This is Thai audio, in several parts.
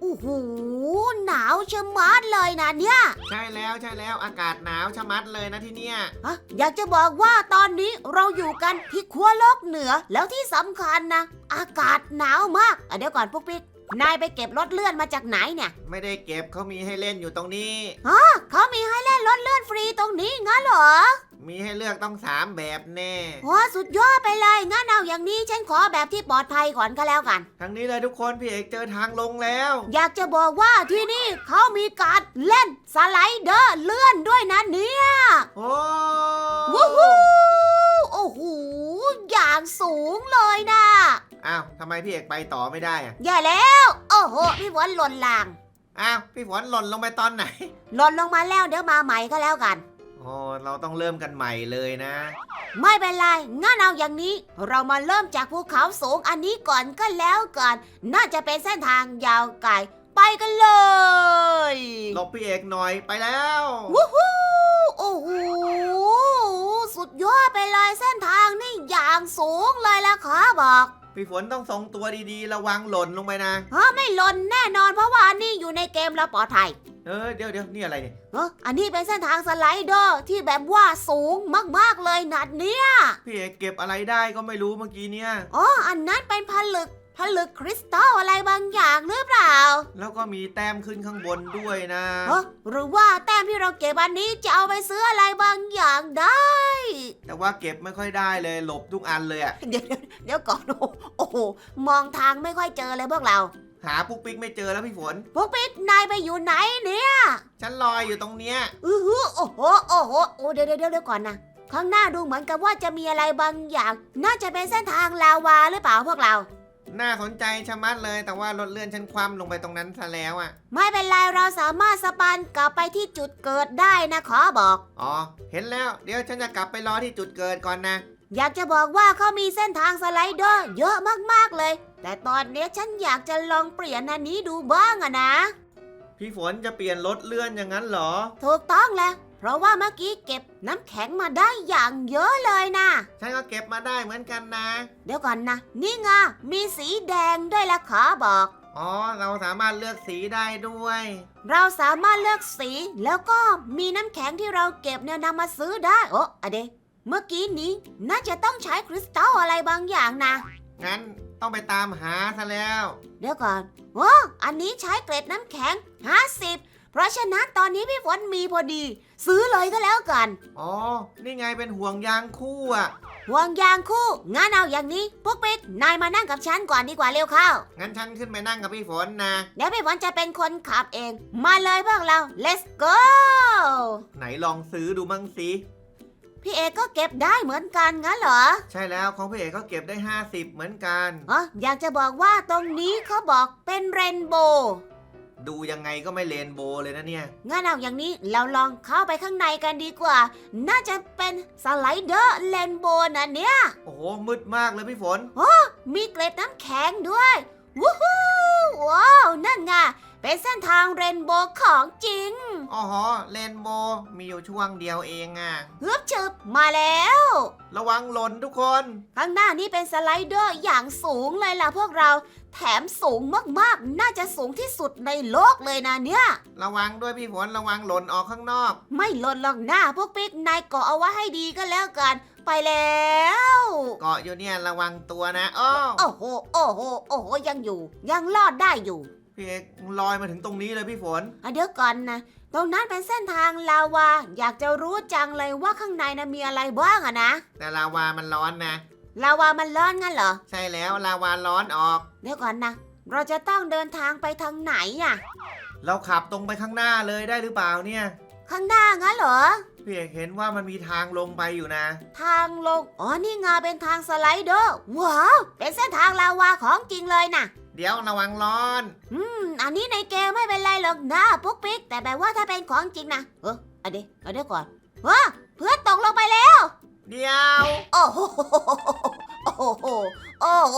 โอ้โหหนาวชะมัดเลยนะเนี่ยใช่แล้วใช่แล้วอากาศหนาวชะมัดเลยนะที่เนี่ยฮะอยากจะบอกว่าตอนนี้เราอยู่กันที่ขั้วโลกเหนือแล้วที่สำคัญนะ อากาศหนาวมากอะเดี๋ยวก่อนปุ๊กปิ๊ก นายไปเก็บรถเลื่อนมาจากไหนเนี่ยไม่ได้เก็บเขามีให้เล่นอยู่ตรงนี้เขามีให้เล่นรถเลื่อนฟรีตรงนี้งั้นเหรอมีให้เลือกต้องสามแบบแน่ว้าสุดยอดไปเลยงั้นเอาอย่างนี้ฉันขอแบบที่ปลอดภัยก่อนก็แล้วกันทางนี้เลยทุกคนพี่เอกเจอทางลงแล้ว อยากจะบอกว่าที่นี่เขามีการเล่นสไลเดอร์เลื่อนด้วยนะเนี่ยโอ้วู้ฮู้โอ้โหอย่างสูงเลยนะ อ้าวทำไมพี่เอกไปต่อไม่ได้อะอย่าแล้ว โอ้โห พี่ฝนหล่นลาง อ้าวพี่ฝนหล่นลงไปตอนไหน หล่นลงมาแล้วเดี๋ยวมาใหม่ก็แล้วกัน โอ้เราต้องเริ่มกันใหม่เลยนะ ไม่เป็นไรงั้นเอาอย่างนี้ เรามาเริ่มจากภูเขาสูงอันนี้ก่อนก็แล้วกันน่าจะเป็นเส้นทางยาวไกลไปกันเลยหลบพี่เอกหน่อยไปแล้ววู้ฮู้โอ้โหสุดยอดไปเลยเส้นทางนี่อย่างสูงเลยล่ะขอบอก พี่ฝนต้องทรงตัวดีๆ ระวังหล่นลงไปนะฮะไม่หล่นแน่นอนเพราะว่านี่อยู่ในเกมแล้วปลอดภัยเออเดี๋ยวเดี๋ยวนี่อะไรเนี่ย เอออันนี้เป็นเส้นทางสไลเดอร์ที่แบบว่าสูงมากๆเลยนัดเนี้ยพี่เอกเก็บอะไรได้ก็ไม่รู้เมื่อกี้เนี่ย อ๋ออันนั้นเป็นผลึก ผลึกคริสตัลอะไรบางอย่างหรือเปล่าแล้วก็มีแต้มขึ้นข้างบนด้วยนะเออหรือว่าแต้มที่เราเก็บอันนี้จะเอาไปซื้ออะไรบางอย่างได้ แต่ว่าเก็บไม่ค่อยได้เลยหลบทุกอันเลยอะเดี๋ยวเดี๋ยวเดี๋ยวก่อนโอ้โหโอ้โหมองทางไม่ค่อยเจอเลยพวกเรา หาปุ๊กปิ๊กไม่เจอแล้วพี่ฝน พวกปิ๊กนายไปอยู่ไหนเนี่ยฉันลอยอยู่ตรงเนี้ยอือหือโอ้โหโอ้โหโอ้เดี๋ยวเดี๋ยวเดี๋ยวก่อนนะข้างหน้าดูเหมือนกับว่าจะมีอะไรบางอย่าง น่าจะเป็นเส้นทางลาวาหรือเปล่าพวกเรา น่าสนใจชะมัดเลย แต่ว่ารถเลื่อนฉันคว่ำลงไปตรงนั้นซะแล้วอะไม่เป็นไรเราสามารถสปานกลับไปที่จุดเกิดได้นะขอบอก อ๋อ เห็นแล้ว เดี๋ยวฉันจะกลับไปรอที่จุดเกิดก่อนนะ อยากจะบอกว่าเขามีเส้นทางสไลเดอร์เยอะมากๆเลย แต่ตอนนี้ฉันอยากจะลองเปลี่ยนอันนี้ดูบ้างอะนะ พี่ฝนจะเปลี่ยนรถเลื่อนอย่างนั้นเหรอ ถูกต้องแล้ว เพราะว่าเมื่อกี้เก็บน้ำแข็งมาได้อย่างเยอะเลยนะ ฉันก็เก็บมาได้เหมือนกันนะ เดี๋ยวก่อนนะ นี่ไงมีสีแดงด้วยละขอบอก อ๋อ เราสามารถเลือกสีได้ด้วย เราสามารถเลือกสีแล้วก็มีน้ำแข็งที่เราเก็บเนี่ยนำมาซื้อได้ โอ้อะเดะเมื่อกี้นี้น่าจะต้องใช้คริสตัลอะไรบางอย่างนะ งั้นต้องไปตามหาซะแล้ว เดี๋ยวก่อนโอ้อันนี้ใช้เกล็ดน้ำแข็ง 50 เพราะฉะนั้นตอนนี้พี่ฝนมีพอดี ซื้อเลยก็แล้วกัน อ๋อ นี่ไงเป็นห่วงยางคู่อะห่วงยางคู่งั้นเอาอย่างนี้พวกปิ๊กนายมานั่งกับฉันก่อนดีกว่าเร็วเข้า งั้นฉันขึ้นไปนั่งกับพี่ฝนนะเดี๋ยวพี่ฝนจะเป็นคนขับเอง มาเลยพวกเรา let's go ไหนลองซื้อดูมั่งสิพี่เอกก็เก็บได้เหมือนกันงั้นเหรอ ใช่แล้วของพี่เอกก็เก็บได้ 50 เหมือนกันอ๋ออยากจะบอกว่าตรงนี้เขาบอกเป็นเรนโบว์ ดูยังไงก็ไม่เลนโบว์เลยนะเนี่ย งั้นเอาอย่างนี้เราลองเข้าไปข้างในกันดีกว่า น่าจะเป็นสไลเดอร์เรนโบว์นะเนี่ย โอ้โหมืดมากเลยพี่ฝน มีเกล็ดน้ำแข็งด้วย วู้ฮู้ว้าวนั่นไง เป็นเส้นทางเรนโบว์ของจริงอ๋อฮะเลนโบว์มีอยู่ช่วงเดียวเองอะฮึบฉึบมาแล้ว ระวังหล่นทุกคน ข้างหน้านี่เป็นสไลเดอร์อย่างสูงเลยล่ะพวกเรา แถมสูงมากๆ น่าจะสูงที่สุดในโลกเลยนะเนี่ย ระวังด้วยพี่ฝนระวังหล่นออกข้างนอก ไม่หล่นหรอกหน้าพวกปิ๊กนายเกาะเอาไว้ให้ดีก็แล้วกัน ไปแล้ว เกาะอยู่เนี่ยระวังตัวนะอ้อ โอ้โห โอ้โห โอ้โห ยังอยู่ ยังรอดได้อยู่ พี่เอกลอยมาถึงตรงนี้เลยพี่ฝน อะเดี๋ยวก่อนนะ ตรงนั้นเป็นเส้นทางลาวา อยากจะรู้จังเลยว่าข้างในนะมีอะไรบ้างอะนะ แต่ลาวามันร้อนนะ ลาวามันร้อนงั้นเหรอ ใช่แล้วลาวาร้อนออก เดี๋ยวก่อนนะ เราจะต้องเดินทางไปทางไหนอะเราขับตรงไปข้างหน้าเลยได้หรือเปล่าเนี่ย ข้างหน้างั้นเหรอ พี่เอกเห็นว่ามันมีทางลงไปอยู่นะ ทางลง อ๋อ นี่ไงาเป็นทางสไลเดอร์ ว้าว เป็นเส้นทางลาวาของจริงเลยนะเดี๋ยวระวังร้อน อืม อันนี้ในเกมไม่เป็นไรหรอกนะปุ๊กปิ๊ก แต่แบบว่าถ้าเป็นของจริงนะเออเอาเดี๋ยวเอาเดี๋ยวก่อนเฮ้อเพื่อนตกลงไปแล้ว เดี๋ยว โอ้โห โอ้โห โอ้โห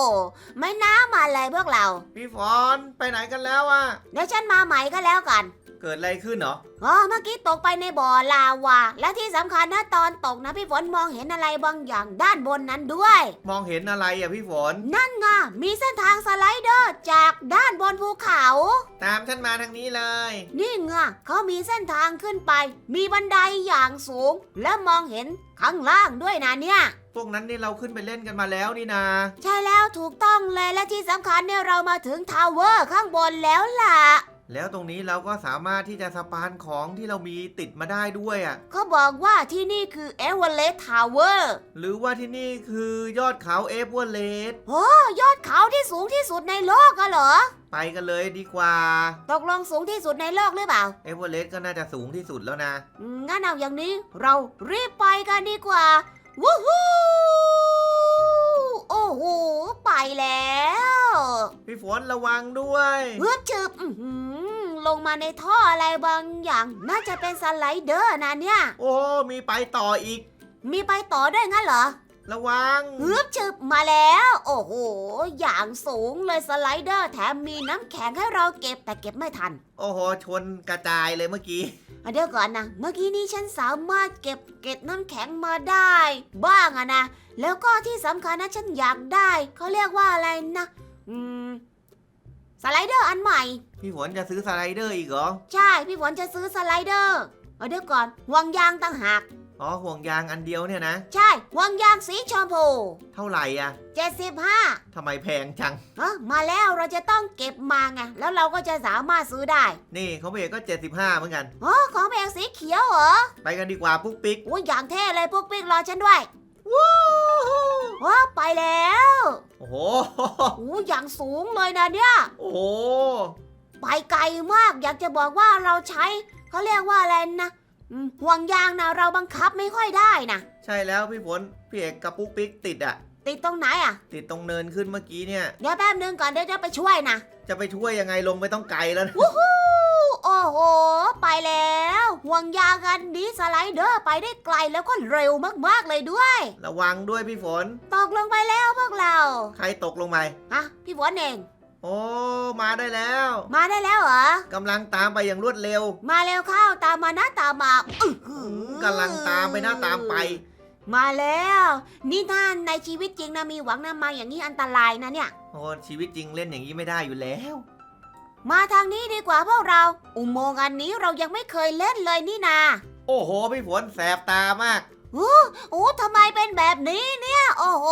ไม่น้ามาเลยพวกเรา พี่ฝนไปไหนกันแล้วอะเดี๋ยวฉันมาใหม่ก็แล้วกัน เกิดอะไรขึ้นเหรอ อ๋อเมื่อกี้ตกไปในบ่อลาวา และที่สำคัญนะตอนตกนะพี่ฝนมองเห็นอะไรบางอย่างด้านบนนั้นด้วย มองเห็นอะไรอะพี่ฝน นั่นไงมีเส้นทางสไลเดอร์จากด้านบนภูเขา ตามฉันมาทางนี้เลย นี่ไงเขามีเส้นทางขึ้นไป มีบันไดอย่างสูง และมองเห็นข้างล่างด้วยนะเนี่ย พวกนั้นนี่เราขึ้นไปเล่นกันมาแล้วนี่นาใช่แล้วถูกต้องเลยและที่สำคัญเนี่ยเรามาถึงทาวเวอร์ข้างบนแล้วล่ะ แล้วตรงนี้เราก็สามารถที่จะสปานของที่เรามีติดมาได้ด้วยอะ เขาบอกว่าที่นี่คือเอเวอเรสต์ทาวเวอร์หรือว่าที่นี่คือยอดเขาเอฟเวอร์เลสโอ้ยอดเขาที่สูงที่สุดในโลกอะเหรอ ไปกันเลยดีกว่าตกลงสูงที่สุดในโลกหรือเปล่า เอฟเวอร์เลสก็น่าจะสูงที่สุดแล้วนะอืมงั้นเอาอย่างนี้เรารีบไปกันดีกว่าวู้ฮู้โอ้โหไปแล้ว พี่ฝนระวังด้วยเพื่อชืบอื้อหือลงมาในท่ออะไรบางอย่าง น่าจะเป็นสไลเดอร์นะเนี่ย โอ้มีไปต่ออีก มีไปต่อด้วยงั้นเหรอ ระวังเพื่อชืบมาแล้ว โอ้โห อย่างสูงเลยสไลเดอร์แถมมีน้ำแข็งให้เราเก็บแต่เก็บไม่ทัน โอ้โห ชนกระจายเลยเมื่อกี้อะเดี๋ยวก่อนนะ เมื่อกี้นี้ฉันสามารถเก็บเกล็ดน้ำแข็งมาได้ บ้างอะนะ แล้วก็ที่สำคัญนะฉันอยากได้ เขาเรียกว่าอะไรนะ อืม สไลเดอร์อันใหม่ พี่ฝนจะซื้อสไลเดอร์อีกเหรอ ใช่ พี่ฝนจะซื้อสไลเดอร์ เอาเดี๋ยวก่อนห่วงยางต่างหาก อ๋อห่วงยางอันเดียวเนี่ยนะ ใช่ห่วงยางสีชมพูเท่าไหร่อะ75ทำไมแพงจัง เออมาแล้วเราจะต้องเก็บมาไง แล้วเราก็จะสามารถซื้อได้นี่เขาเบรกก็ 75 เหมือนกันอ๋อของแพงสีเขียวเหรอ ไปกันดีกว่าปุ๊กปิ๊กโอ้ยอย่างเท่เลยพวกปิ๊กรอฉันด้วย วู้ ว้าไปแล้วโอ้โหโอ้อย่างสูงเลยนะเนี่ยโอ้โหไปไกลมากอยากจะบอกว่าเราใช้เขาเรียกว่าอะไรนะอืมห่วงยางนะเราบังคับไม่ค่อยได้นะใช่แล้วพี่ฝนพี่เอกกับปุ๊กปิ๊กติดอะติดตรงไหนอะติดตรงเนินขึ้นเมื่อกี้เนี่ยเดี๋ยวแป๊บนึงก่อนเดี๋ยวจะไปช่วยนะจะไปช่วยยังไงลงไม่ต้องไกลแล้วนะวู้ฮู้ โอ้โห ไปแล้ว ห่วงยางกันนี้สไลเดอร์ไปได้ไกลแล้วก็เร็วมากๆเลยด้วย ระวังด้วยพี่ฝน ตกลงไปแล้วพวกเรา ใครตกลงไปฮะ พี่ฝนเอง โอ้ มาได้แล้ว มาได้แล้วเหรอกำลังตามไปอย่างรวดเร็ว มาเร็วเข้าตามมานะตามมาอื้อหือกำลังตามไปหน้าตามไป มาแล้ว นี่ท่านในชีวิตจริงนะมีหวังนะมาอย่างนี้อันตรายนะเนี่ย โอ้ชีวิตจริงเล่นอย่างนี้ไม่ได้อยู่แล้ว มาทางนี้ดีกว่าพวกเรา อุโมงค์อันนี้เรายังไม่เคยเล่นเลยนี่นาโอ้โห พี่ฝนแสบตามาก โอ้ทำไมเป็นแบบนี้เนี่ย โอ้โห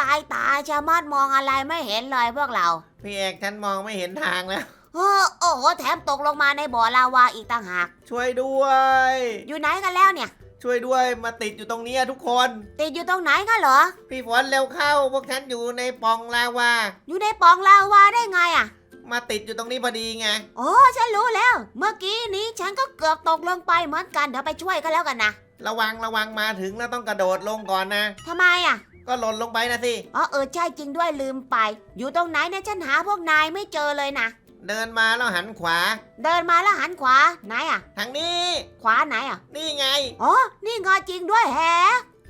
ลายตาชะมัดมองอะไรไม่เห็นเลยพวกเรา พี่เอกฉันมองไม่เห็นทางแล้วโอ้โอ้โห แถมตกลงมาในบ่อลาวาอีกต่างหาก ช่วยด้วย อยู่ไหนกันแล้วเนี่ย ช่วยด้วยมาติดอยู่ตรงเนี้ยทุกคน ติดอยู่ตรงไหนกันเหรอ พี่ฝนเร็วเข้า พวกฉันอยู่ในปล่องลาวา อยู่ในปล่องลาวาได้ไงอะ มาติดอยู่ตรงนี้พอดีไงโอ้ฉันรู้แล้ว เมื่อกี้นี้ฉันก็เกือบตกลงไปเหมือนกันเดี๋ยวไปช่วยกันแล้วกันนะระวังระวังมาถึงแล้วต้องกระโดดลงก่อนนะ ทำไมอะก็หล่นลงไปนะสิ อ๋อเออใช่จริงด้วยลืมไป อยู่ตรงไหนเนี่ยฉันหาพวกนายไม่เจอเลยนะ เดินมาแล้วหันขวา เดินมาแล้วหันขวาไหนอะทางนี้ ขวาไหนอะนี่ไง อ๋อ นี่งอจริงด้วยแฮะ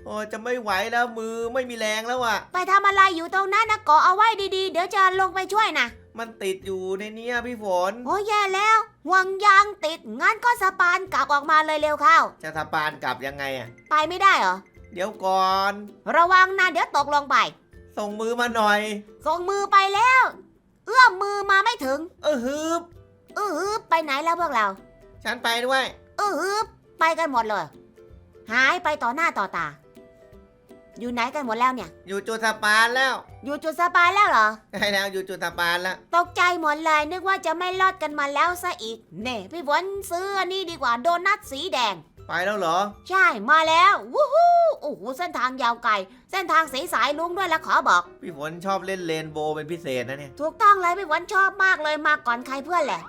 โอ้จะไม่ไหวแล้วมือไม่มีแรงแล้วอะ ไปทำอะไรอยู่ตรงนั้นนะเกาะเอาไว้ดีๆ เดี๋ยวจะลงไปช่วยนะ มันติดอยู่ในเนี้ยพี่ฝน โอ้แย่แล้วห่วงยางติด งั้นก็สปานกลับออกมาเลยเร็วเข้า จะสะปานกลับยังไงอะไปไม่ได้เหรอ เดี๋ยวก่อน ระวังนะเดี๋ยวตกลงไป ส่งมือมาหน่อย ส่งมือไปแล้ว เอื้อมมือมาไม่ถึง เออฮึบเออฮึบไปไหนแล้วพวกเรา ฉันไปด้วย เออฮึบไปกันหมดเลย หายไปต่อหน้าต่อตา อยู่ไหนกันหมดแล้วเนี่ย อยู่จุดสะปานแล้วอยู่จุดสปานแล้วเหรอ ใช่แล้วอยู่จุดสะปานแล้ว ตกใจหมดเลยนึกว่าจะไม่รอดกันมาแล้วซะอีก เน่พี่ฝนซื้ออันนี้ดีกว่าโดนัทสีแดง ไปแล้วเหรอ ใช่มาแล้ววู้ฮู้โอ้โหเส้นทางยาวไกล เส้นทางสีสายลุงด้วยแล้วขอบอก พี่ฝนชอบเล่นเลนโบว์เป็นพิเศษนะเนี่ย ถูกต้องเลยพี่ฝนชอบมากเลยมาก่อนใครเพื่อนแหละ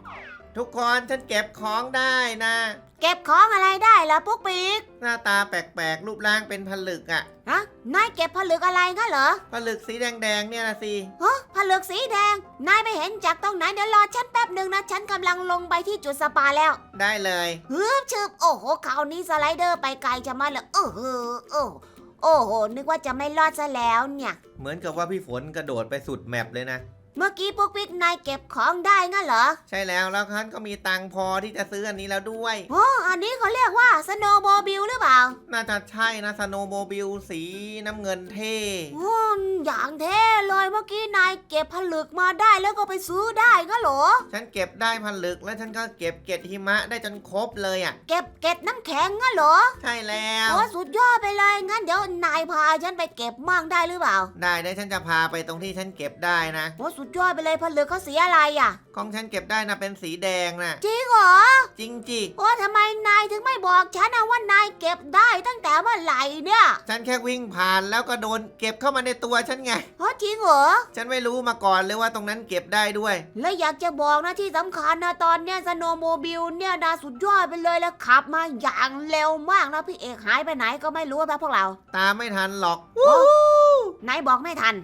ทุกคนฉันเก็บของได้นะ เก็บของอะไรได้ล่ะปุ๊กปิ๊กหน้าตาแปลกๆ รูปร่างเป็นผลึกอะฮะนายเก็บผลึกอะไรงั้นเหรอผลึกสีแดงๆเนี่ยนะสิฮะผลึกสีแดง นายไปเห็นจากตรงไหนเดี๋ยวรอฉันแป๊บหนึ่งนะ ฉันกำลังลงไปที่จุดสปาแล้ว ได้เลยฮึบชึบโอ้โหคราวนี้สไลเดอร์ไปไกลจะมาเลยเออเออโอ้โอ้โหนึกว่าจะไม่รอดซะแล้วเนี่ย เหมือนกับว่าพี่ฝนกระโดดไปสุดแมปเลยนะ เมื่อกี้ปุ๊กปิ๊กนายเก็บของได้งั้นเหรอ ใช่แล้วแล้วฉันก็มีตังค์พอที่จะซื้ออันนี้แล้วด้วย โอ้อันนี้เขาเรียกว่าสโนว์โมบิลหรือเปล่า น่าจะใช่นะสโนโมบิลสีน้ำเงินเท่ โอ้อย่างเท่เลยเมื่อกี้นายเก็บผลึกมาได้แล้วก็ไปซื้อได้งั้นเหรอ ฉันเก็บได้พันลึกแล้วฉันก็เก็บเกล็ดหิมะได้จนครบเลยอะ เก็บเก็ดน้ำแข็งงั้นเหรอ ใช่แล้ว โอ้สุดยอดไปเลยงั้นเดี๋ยวนายพาฉันไปเก็บมั่งได้หรือเปล่า ได้ได้ฉันจะพาไปตรงที่ฉันเก็บได้นะ โอ้สุดยอดไปเลยผลึกเขาสีอะไรอะ ของฉันเก็บได้นะเป็นสีแดงนะจริงเหรอ จริงจิโอ้ทำไมนายถึงไม่บอกฉันนะว่านายเก็บได้ตั้งแต่เมื่อไหร่เนี่ย ฉันแค่วิ่งผ่านแล้วก็โดนเก็บเข้ามาในตัวฉันไงโอ้จริงเหรอฉันไม่รู้มาก่อนเลยว่าตรงนั้นเก็บได้ด้วย และอยากจะบอกนะที่สำคัญนะตอนเนี้ยสโนว์โมบิลเนี่ยนะสุดยอดไปเลยแล้วขับมาอย่างเร็วมากนะพี่เอกหายไปไหนก็ไม่รู้นะพวกเราตามไม่ทันหรอกไหนบอกไม่ทัน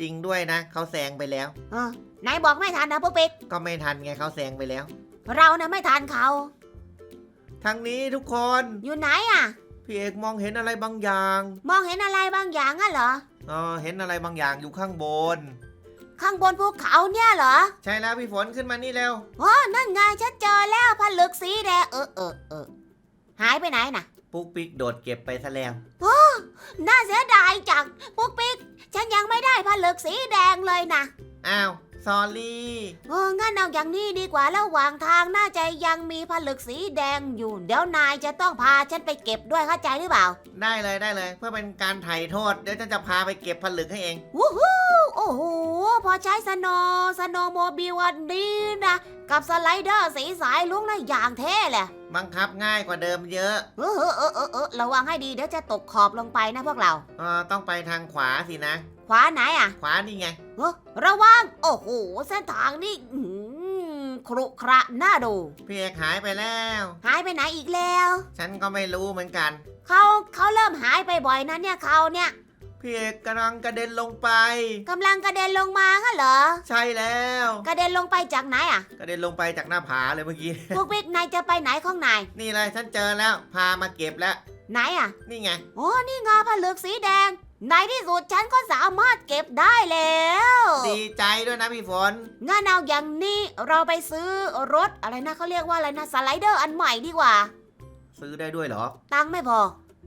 จริงด้วยนะเขาแซงไปแล้ว เออไหนบอกไม่ทันนะพวกปิ๊กก็ไม่ทันไงเขาแซงไปแล้ว เรานะไม่ทันเขา ทางนี้ทุกคนอยู่ไหนอะ พี่เอกมองเห็นอะไรบางอย่าง มองเห็นอะไรบางอย่างอะเหรอ อ๋อเห็นอะไรบางอย่างอยู่ข้างบน ข้างบนภูเขาเนี่ยเหรอใช่แล้วพี่ฝนขึ้นมานี่เร็ว อ๋อนั่นไงฉันเจอแล้วผลึกสีแดงเออเออเออหายไปไหนน่ะปุ๊กปิ๊กโดดเก็บไปซะแล้ว น่าเสียดายจังปุ๊กปิ๊กฉันยังไม่ได้ผลึกสีแดงเลยนะ อ้าว ซอรี่เอองั้นเอาอย่างนี้ดีกว่าระหว่างทางน่าจะยังมีผลึกสีแดงอยู่ เดี๋ยวนายจะต้องพาฉันไปเก็บด้วยเข้าใจหรือเปล่า ได้เลยได้เลย เพื่อเป็นการไถ่โทษ เดี๋ยวฉันจะพาไปเก็บผลึกให้เอง วู้ฮู้โอ้โห พอใช้สโนว์สโนว์โมบิลวันนี้นะ กับสไลเดอร์สีสายลุงนะอย่างเท่เลย บังคับง่ายกว่าเดิมเยอะเออเออเออเออเออระวังให้ดีเดี๋ยวจะตกขอบลงไปนะพวกเรา เออต้องไปทางขวาสินะ ขวาไหนอะขวานี่ไง เออระวัง โอ้โห เส้นทางนี่อื้อหือครุขระน่าดู พี่เอกหายไปแล้ว หายไปไหนอีกแล้ว ฉันก็ไม่รู้เหมือนกัน เขาเขาเริ่มหายไปบ่อยนะเนี่ยเขาเนี่ย พี่เอกกำลังกระเด็นลงไป กำลังกระเด็นลงมางั้นเหรอ ใช่แล้ว กระเด็นลงไปจากไหนอะ กระเด็นลงไปจากหน้าผาเลยเมื่อกี้ พวกบิ๊กนายจะไปไหนของนาย นี่เลยฉันเจอแล้ว พามาเก็บแล้ว ไหนอะ นี่ไง โอ้นี่งาผลึกสีแดง ในที่สุดฉันก็สามารถเก็บได้แล้ว ดีใจด้วยนะพี่ฝน งั้นเอาอย่างนี้เราไปซื้อรถอะไรนะเขาเรียกว่าอะไรนะสไลเดอร์อันใหม่ดีกว่า ซื้อได้ด้วยเหรอ ตังค์ไม่พอ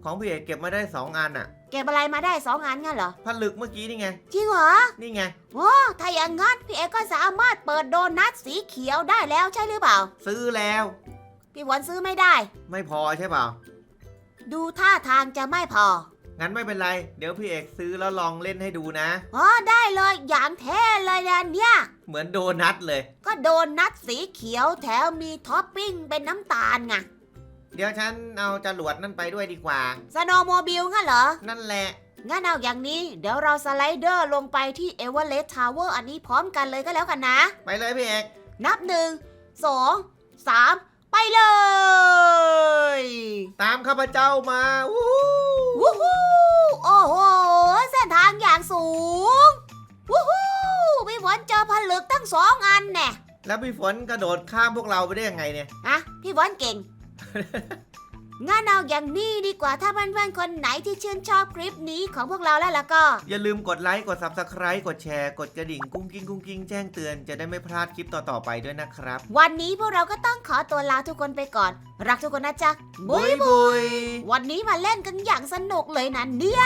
ของพี่เอกเก็บมาได้สองอันอะ เก็บอะไรมาได้สองอันงั้นเหรอผลึกเมื่อกี้นี่ไง จริงเหรอนี่ไง โอ้ถ้าอย่างงั้นพี่เอกก็สามารถเปิดโดนัทสีเขียวได้แล้วใช่หรือเปล่า ซื้อแล้ว พี่หวันซื้อไม่ได้ ไม่พอใช่เปล่า ดูท่าทางจะไม่พองั้นไม่เป็นไร เดี๋ยวพี่เอกซื้อแล้วลองเล่นให้ดูนะ อ๋อได้เลยอย่างเท่เลยนะเนี่ย เหมือนโดนัทเลย ก็โดนัทสีเขียวแถมมีท็อปปิ้งเป็นน้ำตาลไง เดี๋ยวฉันเอาจรวดนั่นไปด้วยดีกว่า สโนว์โมบิลงั้นเหรอ นั่นแหละ งั้นเอาอย่างนี้ เดี๋ยวเราสไลเดอร์ลงไปที่เอเวอเรสต์ทาวเวอร์อันนี้พร้อมกันเลยก็แล้วกันนะ ไปเลยพี่เอกนับหนึ่งสองสามไปเลย ตามข้าพเจ้ามาวู้วู้ฮู้โอ้โห เส้นทางอย่างสูง วู้ฮู้พี่ฝนเจอผลึกตั้งสองอันแน่แล้วพี่ฝนกระโดดข้ามพวกเราไปได้ยังไงเนี่ย อะพี่ฝนเก่ง งั้นเอาอย่างนี้ดีกว่าถ้าเพื่อนๆคนไหนที่ชื่นชอบคลิปนี้ของพวกเราแล้วล่ะก็ อย่าลืมกดไลค์กด Subscribe กดแชร์ กดกระดิ่งกุ้งกิ้งกุ้งกิ้งแจ้งเตือนจะได้ไม่พลาดคลิปต่อๆไปด้วยนะครับ วันนี้พวกเราก็ต้องขอตัวลาทุกคนไปก่อน รักทุกคนนะจ๊ะบุยบุยวันนี้มาเล่นกันอย่างสนุกเลยนะเนี่ย